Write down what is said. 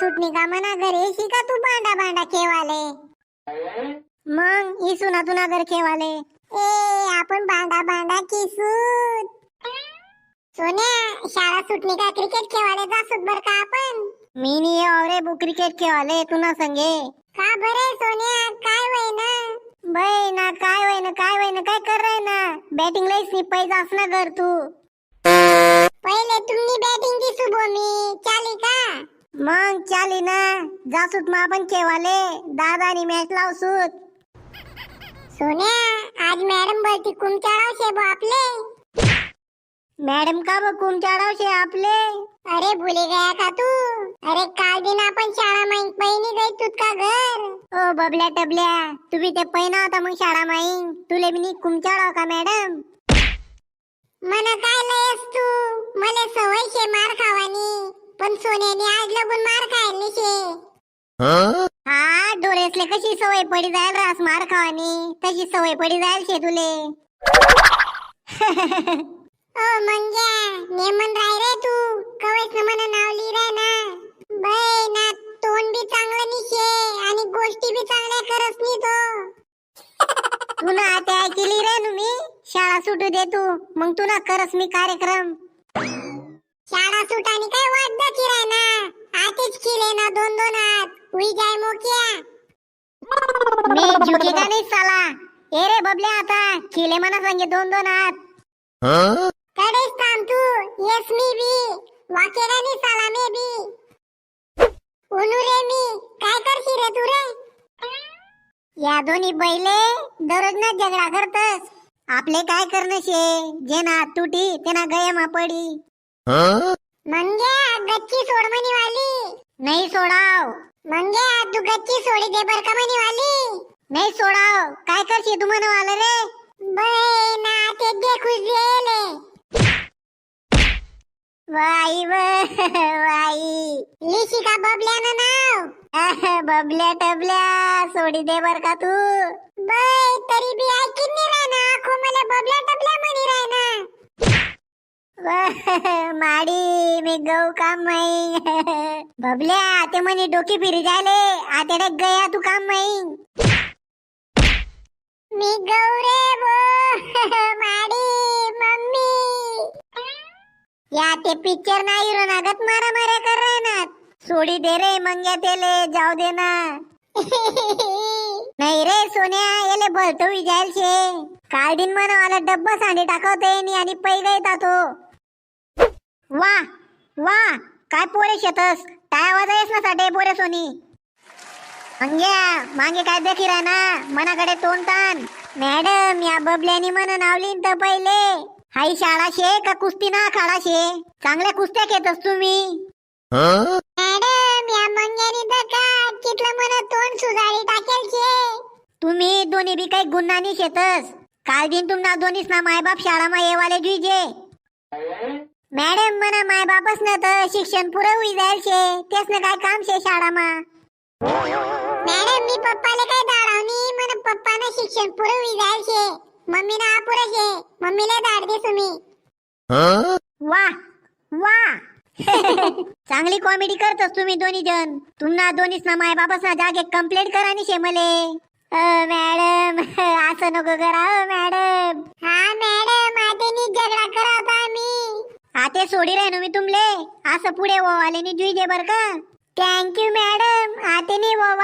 सुटणी का म्हणा घरी. येशी का तू भांडा भांडा खेवाले? मग इसू ना तुना घर खेवाले. ए आपण भांडा भांडा किसूत सोन्या शाळा सुटणी का क्रिकेट खेवाले जासूत बर का आपण? मी नी रे बु क्रिकेट खेवाले तुना संगे. का बरे सोन्या? काय वय ना बय ना काय वय ना काय वय ना काय कर राय ना बॅटिंग लय सिपाई जास ना घर तू. पहिले तुम्ही बॅटिंग दिसू बोमी चाली का? मग चाली ना. जासूत मग आपण केवाले दादानी मॅच लावसूत सोन्या आज मॅडम बोलती कुम चढावशे बो आपले. मॅडम का बघ कुम चढावशे आपले? अरे भुले गया का तू? अरे काल दिन आपण शाळा माईन पहिनी गई तूत का घर? ओ बबल्या टबल्या. तुम्ही ते पहिना होता मग शाळा माईन. तुले मी कुम चढाव का मॅडम पण सोन्याने आज लगून मार खायला शे हा? डोळ्यातले कशी सवय पडी जाईल रास मार खावानी? तशी सवय पडी जाईल शे तुले ओ मंग्या नेमन राय रे तू. कवच न मना नाव लिही राय ना. बै ना तोंड बी चांगलं निशे आणि गोष्टी बी चांगल्या करस नी तो. ना आता ऐकली रे तुम्ही शाळा सुटू दे तू. मग तू ना करस मी कार्यक्रम. शाळा सुटानी काय वाद दाखी राय ना? आतेच केले ना दोन दोन हात. उई जाय मोकिया. मी झुके का नाही साला? ए रे बबल्या आता केले मना सांगे दोन दोन हात. कडेच थांब तू येस मी बी. वाकेरा नाही साला मे बी. उनू रे मी काय करशी रे तू रे? या दोन्ही बैले दररोज ना झगडा करतस. आपले काय करणं शे जे ना तुटी ते ना गयमा पडी. मंग्या गच्ची सोड म्हणी वाली. नाही सोडाव. मंग्या तू गच्ची सोडी दे बर का म्हणी वाली. नाही सोडाव. काय करशी तू म्हणा वाला रे? बै ना ते देखू जेले वाई वाई. लिशी का बबल्यानं नाव? बबल्या टबल्या सोडी दे बर का तू. बै तरी बी ऐकिन नाही राय ना आखो मला बबल्या टबल्या म्हणी राय ना व, माडी मी गहू काम माई बबल्या ते म्हणे डोकी फिरी जायले. आतेडे गया तू काम माई मी गौ रे बो माडी मम्मी. या ते पिक्चर नाही रो नागत मारा मारा कर रहे ना सोडी दे रे मंग्या तेले जाऊ दे ना. नाही रे सोन्या येले भरतो विजायल शे काल दिन म्हणा मला डब्बा सांडे टाकवते आणि पै गयता वा वा काय पोरे शेतस? काय आवाज आहेस ना साठे पोरे सोनी? मंग्या मागे काय देखी राह ना? मनाकडे तोंड ताण. मॅडम या बबल्यानी मन नावलीन तर पहिले. हाई शाळा शे का कुस्ती ना खाडा शे चांगल्या कुस्त्या घेतस तुम्ही. मॅडम या मंग्यानी तर का कितलं मन तोंड सुजारी टाकेल शे तुम्ही दोन्ही बी काही गुन्हानी शेतस. काल दिन तुमना दोन्हीच ना मायबाप शाळामा येवाले जुईजे. मॅडम म्हणा माय बापच ना तर शिक्षण पुरं होई जाईल शे. तेच ना काय काम शे शाळामा? मॅडम मी पप्पाला काय दाडावनी मन पप्पानं शिक्षण पुरं होई जाईल शे. मम्मी ना पुरं शे. मम्मीला दाड दे तुम्ही वा वा. चांगली कॉमेडी करतस तुम्ही दोन्ही जण. तुम्हाला दोन्हीच ना माय बापच ना जागे कंप्लेंट करा नि शे मले. अ, मॅडम असं नको करा मॅडम. हा मॅडम आम्ही आते सोडी राहिनो मी तुमले. असं पुढे ओवाले जुई जे बर का. थँक्यू मॅडम आतेनी वा